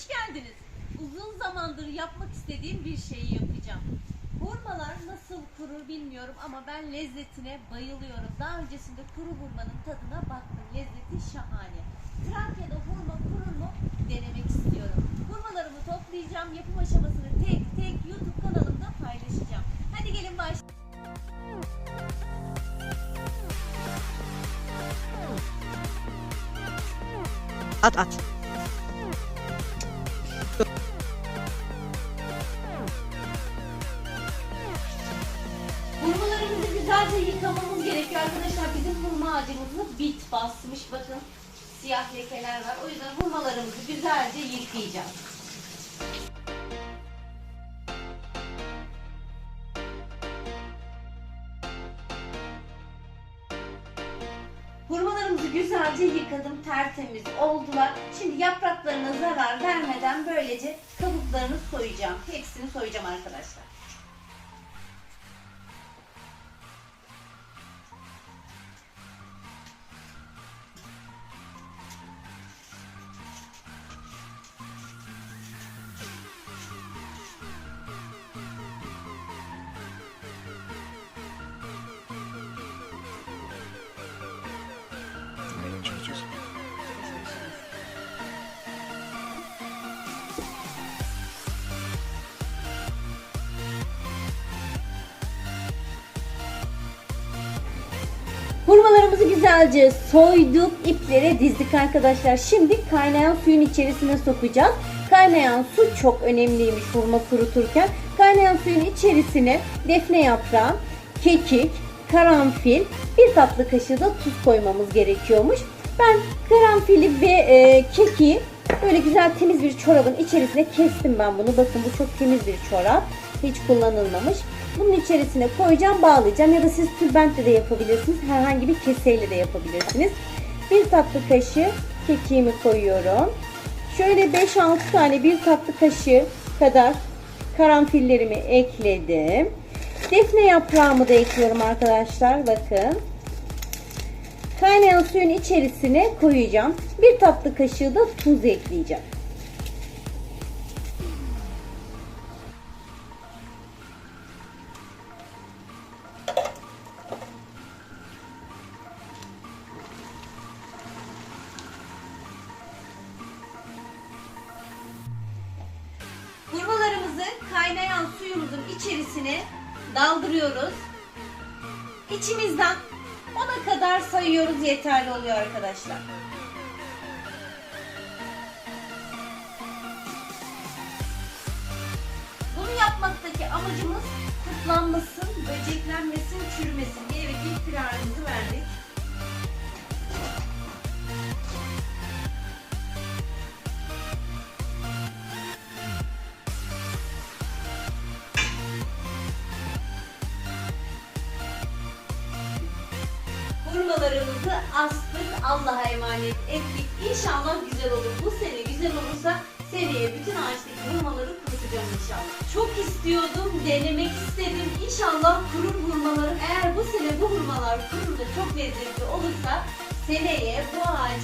Hoş geldiniz. Uzun zamandır yapmak istediğim bir şeyi yapacağım. Hurmalar nasıl kurur bilmiyorum ama ben lezzetine bayılıyorum. Daha öncesinde kuru hurmanın tadına baktım. Lezzeti şahane. Trakya'da hurma kurur mu denemek istiyorum. Hurmalarımı toplayacağım. Yapım aşamasını tek tek YouTube kanalımda paylaşacağım. Hadi gelin başlayalım. At at. Güzelce yıkamamız gerekiyor arkadaşlar. Bizim hurma ağacımızı bit basmış. Bakın siyah lekeler var. O yüzden hurmalarımızı güzelce yıkayacağız. Hurmalarımızı güzelce yıkadım. Tertemiz oldular. Şimdi yapraklarına zarar vermeden böylece kabuklarını soyacağım. Hepsini soyacağım arkadaşlar. Hurmalarımızı güzelce soyduk, iplere dizdik arkadaşlar. Şimdi kaynayan suyun içerisine sokacağız. Kaynayan su çok önemliymiş hurma kuruturken. Kaynayan suyun içerisine defne yaprağı, kekik, karanfil, bir tatlı kaşığı da tuz koymamız gerekiyormuş. Ben karanfili ve e, kekiği böyle güzel temiz bir çorabın içerisine kestim ben bunu. Bakın bu çok temiz bir çorap. Hiç kullanılmamış. Bunun içerisine koyacağım, bağlayacağım ya da siz tülbentle de yapabilirsiniz. Herhangi bir keseyle de yapabilirsiniz. Bir tatlı kaşığı kekiğimi koyuyorum. Şöyle 5-6 tane bir tatlı kaşığı kadar karanfillerimi ekledim. Defne yaprağımı da ekliyorum arkadaşlar. Bakın. Kaynayan suyun içerisine koyacağım. Bir tatlı kaşığı da tuz ekleyeceğim. Kaynayan suyumuzun içerisine daldırıyoruz. İçimizden 10'a kadar sayıyoruz yeterli oluyor arkadaşlar. Bunu yapmaktaki amacımız kurtlanmasın, böceklenmesin, çürümesin diye ilk kararımızı verdik. Hurmalarımızı astık, Allah'a emanet ettik. İnşallah güzel olur. Bu sene güzel olursa seneye bütün ağaçtaki hurmaları kurutacağım inşallah. Çok istiyordum, denemek istedim. İnşallah kurur hurmalarım. Eğer bu sene bu hurmalar kurur da çok lezzetli olursa seneye bu kurutacağım